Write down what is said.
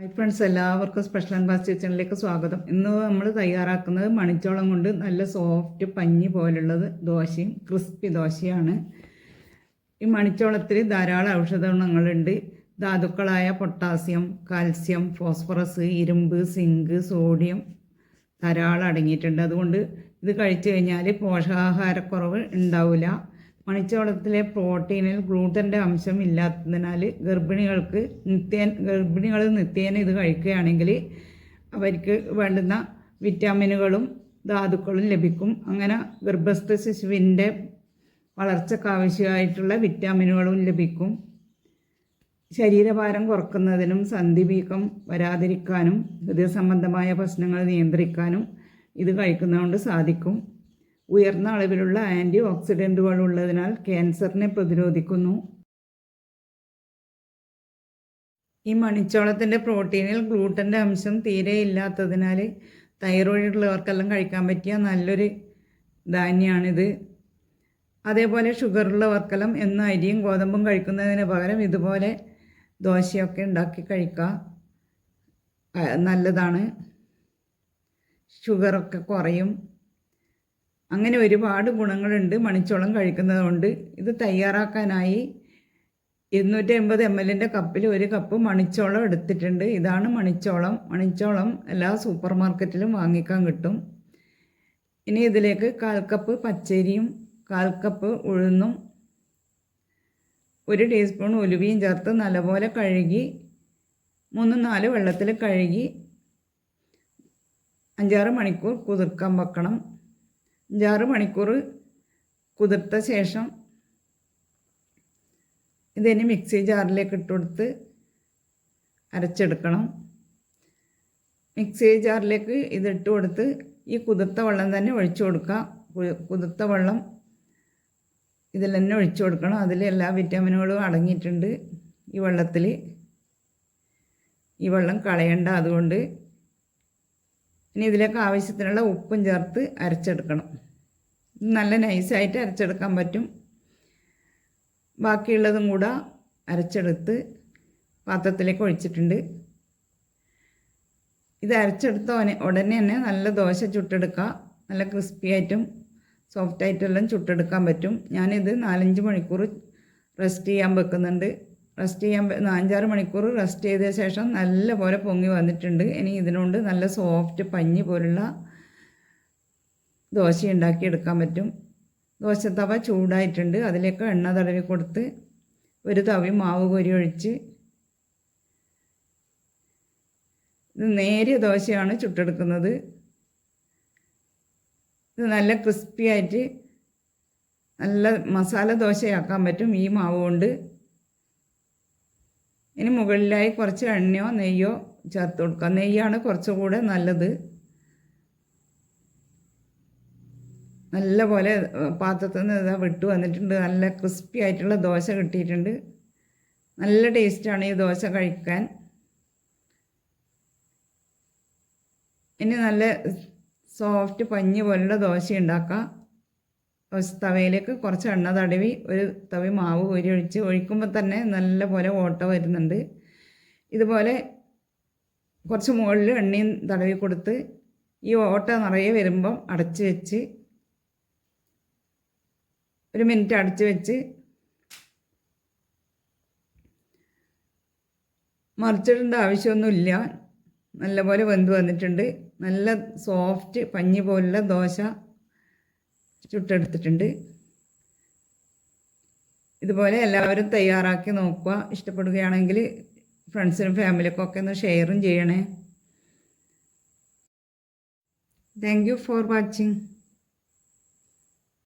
Hi friends എല്ലാവർക്കും special and fast കിച്ചണിലേക്ക് സ്വാഗതം. ഇന്ന് നമ്മൾ തയ്യാറാക്കുന്നത് മണിച്ചോളം കൊണ്ട് നല്ല സോഫ്റ്റ് പഞ്ഞി പോലുള്ളത് ദോശയും ക്രിസ്പി ദോശയാണ്. ഈ മണിച്ചോളത്തിൽ ധാരാളം ഔഷധ ഗുണങ്ങളുണ്ട് ധാതുക്കളായ പൊട്ടാസ്യം കാൽസ്യം ഫോസ്ഫറസ് ഇരുമ്പ് സിങ്ക് സോഡിയം ധാരാളം അടങ്ങിയിട്ടുണ്ട്. അതുകൊണ്ട് ഇത് കഴിച്ചു കഴിഞ്ഞാൽ പോഷകാഹാരക്കുറവ് ഉണ്ടാവില്ല മണിച്ചോളത്തിലെ പ്രോട്ടീനിൽ ഗ്ലൂട്ടന്റെ അംശം ഇല്ലാത്തതിനാൽ ഗർഭിണികൾക്ക് നിത്യേന ഗർഭിണികൾ നിത്യേന ഇത് കഴിക്കുകയാണെങ്കിൽ അവർക്ക് വേണ്ടുന്ന വിറ്റാമിനുകളും ധാതുക്കളും ലഭിക്കും. അങ്ങനെ ഗർഭസ്ഥ ശിശുവിന്റെ വളർച്ചയ്ക്കാവശ്യമായിട്ടുള്ള വിറ്റാമിനുകളും ലഭിക്കും. ശരീരഭാരം കുറക്കുന്നതിനും സന്ധി വീക്കം വരാതിരിക്കാനും ഹൃദയ സംബന്ധമായ പ്രശ്നങ്ങൾ നിയന്ത്രിക്കാനും ഇത് കഴിക്കുന്നതുകൊണ്ട് സാധിക്കും. ഉയർന്ന അളവിലുള്ള ആന്റി ഓക്സിഡന്റുകൾ ഉള്ളതിനാൽ ക്യാൻസറിനെ പ്രതിരോധിക്കുന്നു. ഈ മണിച്ചോളത്തിന്റെ പ്രോട്ടീനിൽ ഗ്ലൂട്ടന്റെ അംശം തീരെ ഇല്ലാത്തതിനാൽ തൈറോയിഡ് ഉള്ളവർക്കെല്ലാം കഴിക്കാൻ പറ്റിയ നല്ലൊരു ധാന്യമാണിത് അതേപോലെ ഷുഗറുള്ളവർക്കെല്ലാം എന്ന അരിയും ഗോതമ്പും കഴിക്കുന്നതിന് പകരം ഇതുപോലെ ദോശയൊക്കെ ഉണ്ടാക്കി കഴിക്കുക നല്ലതാണ്. ഷുഗറൊക്കെ കുറയും. അങ്ങനെ ഒരുപാട് ഗുണങ്ങളുണ്ട്. മണിച്ചോളം കഴിക്കുന്നത് കൊണ്ട് ഇത് തയ്യാറാക്കാനായി ഇരുന്നൂറ്റി അമ്പത് എം എല്ലിന്റെ കപ്പിൽ ഒരു കപ്പ് മണിച്ചോളം എടുത്തിട്ടുണ്ട്. ഇതാണ് മണിച്ചോളം. മണിച്ചോളം എല്ലാ സൂപ്പർ മാർക്കറ്റിലും വാങ്ങിക്കാൻ കിട്ടും. ഇനി ഇതിലേക്ക് കാൽ കപ്പ് പച്ചരിയും കാൽ കപ്പ് ഉഴുന്നും ഒരു ടീസ്പൂൺ ഉലുവയും ചേർത്ത് നല്ലപോലെ കഴുകി മൂന്ന് നാല് വെള്ളത്തിൽ കഴുകി അഞ്ചാറ് മണിക്കൂർ കുതിർക്കാൻ വെക്കണം. അഞ്ചാറ് മണിക്കൂർ കുതിർത്ത ശേഷം ഇതിന് മിക്സി ജാറിലേക്ക് ഇട്ട് കൊടുത്ത് അരച്ചെടുക്കണം. മിക്സി ജാറിലേക്ക് ഇതിട്ട് കൊടുത്ത് ഈ കുതിർത്ത വെള്ളം തന്നെ ഒഴിച്ചു കൊടുക്കുക. കുതിർത്ത വെള്ളം ഇതിൽ തന്നെ ഒഴിച്ചു കൊടുക്കണം. അതിൽ എല്ലാ വിറ്റാമിനുകളും അടങ്ങിയിട്ടുണ്ട് ഈ വെള്ളത്തിൽ. ഈ വെള്ളം കളയണ്ട അതുകൊണ്ട് ഇനി ഇതിലേക്ക് ആവശ്യത്തിനുള്ള ഉപ്പും ചേർത്ത് അരച്ചെടുക്കണം. നല്ല നൈസായിട്ട് അരച്ചെടുക്കാൻ പറ്റും. ബാക്കിയുള്ളതും കൂടെ അരച്ചെടുത്ത് പാത്രത്തിലേക്ക് ഒഴിച്ചിട്ടുണ്ട്. ഇത് അരച്ചെടുത്ത ഉടനെ തന്നെ നല്ല ദോശ ചുട്ടെടുക്കുക നല്ല ക്രിസ്പി ആയിട്ടും സോഫ്റ്റ് ആയിട്ടെല്ലാം ചുട്ടെടുക്കാൻ പറ്റും. ഞാനിത് നാലഞ്ച് മണിക്കൂർ റെസ്റ്റ് ചെയ്യാൻ വെക്കുന്നുണ്ട്. റെസ്റ്റ് ചെയ്യാൻ അഞ്ചാറ് മണിക്കൂർ റെസ്റ്റ് ചെയ്ത ശേഷം നല്ല പോലെ പൊങ്ങി വന്നിട്ടുണ്ട്. ഇനി ഇതിനോണ്ട് നല്ല സോഫ്റ്റ് പഞ്ഞി പോലുള്ള ദോശ ഉണ്ടാക്കി എടുക്കാൻ പറ്റും. ദോശ തവ ചൂടായിട്ടുണ്ട്. അതിലേക്ക് എണ്ണ തടവി കൊടുത്ത് ഒരു തവി മാവ് കോരി ഒഴിച്ച് ഇത് നേരിയ ദോശയാണ് ചുട്ടെടുക്കുന്നത്. ഇത് നല്ല ക്രിസ്പി ആയിട്ട് നല്ല മസാല ദോശയാക്കാൻ പറ്റും ഈ മാവ് കൊണ്ട്. ഇനി മുകളിലായി കുറച്ച് എണ്ണയോ നെയ്യോ ചേർത്ത് കൊടുക്കുക. നെയ്യാണ് കുറച്ചുകൂടെ നല്ലത്. നല്ലപോലെ പാത്രത്തിൽ നിന്ന് ഇതാ വിട്ടു വന്നിട്ടുണ്ട്. നല്ല ക്രിസ്പി ആയിട്ടുള്ള ദോശ കിട്ടിയിട്ടുണ്ട്. നല്ല ടേസ്റ്റാണ് ഈ ദോശ കഴിക്കാൻ. ഇനി നല്ല സോഫ്റ്റ് പഞ്ഞി പോലുള്ള ദോശ ഉണ്ടാക്കാം. തവയിലേക്ക് കുറച്ച് എണ്ണ തടവി ഒരു തവി മാവ് കോരി ഒഴിച്ച് ഒഴിക്കുമ്പോൾ തന്നെ നല്ല പോലെ ഓട്ട വരുന്നുണ്ട്. ഇതുപോലെ കുറച്ച് മുകളിൽ എണ്ണയും തടവി കൊടുത്ത് ഈ ഓട്ട നിറയെ വരുമ്പം അടച്ച് വെച്ച് ഒരു മിനിറ്റ് അടച്ച് വെച്ച് മറിച്ചിടേണ്ട ആവശ്യമൊന്നുമില്ല. നല്ലപോലെ വെന്ത് വന്നിട്ടുണ്ട്. നല്ല സോഫ്റ്റ് പഞ്ഞി പോലുള്ള ദോശ ചുട്ടെടുത്തിട്ടുണ്ട്. ഇതുപോലെ എല്ലാവരും തയ്യാറാക്കി നോക്കുക. ഇഷ്ടപ്പെടുകയാണെങ്കിൽ ഫ്രണ്ട്സിനും ഫാമിലിക്കും ഒക്കെ ഒന്ന് ഷെയറും ചെയ്യണേ. Thank you for watching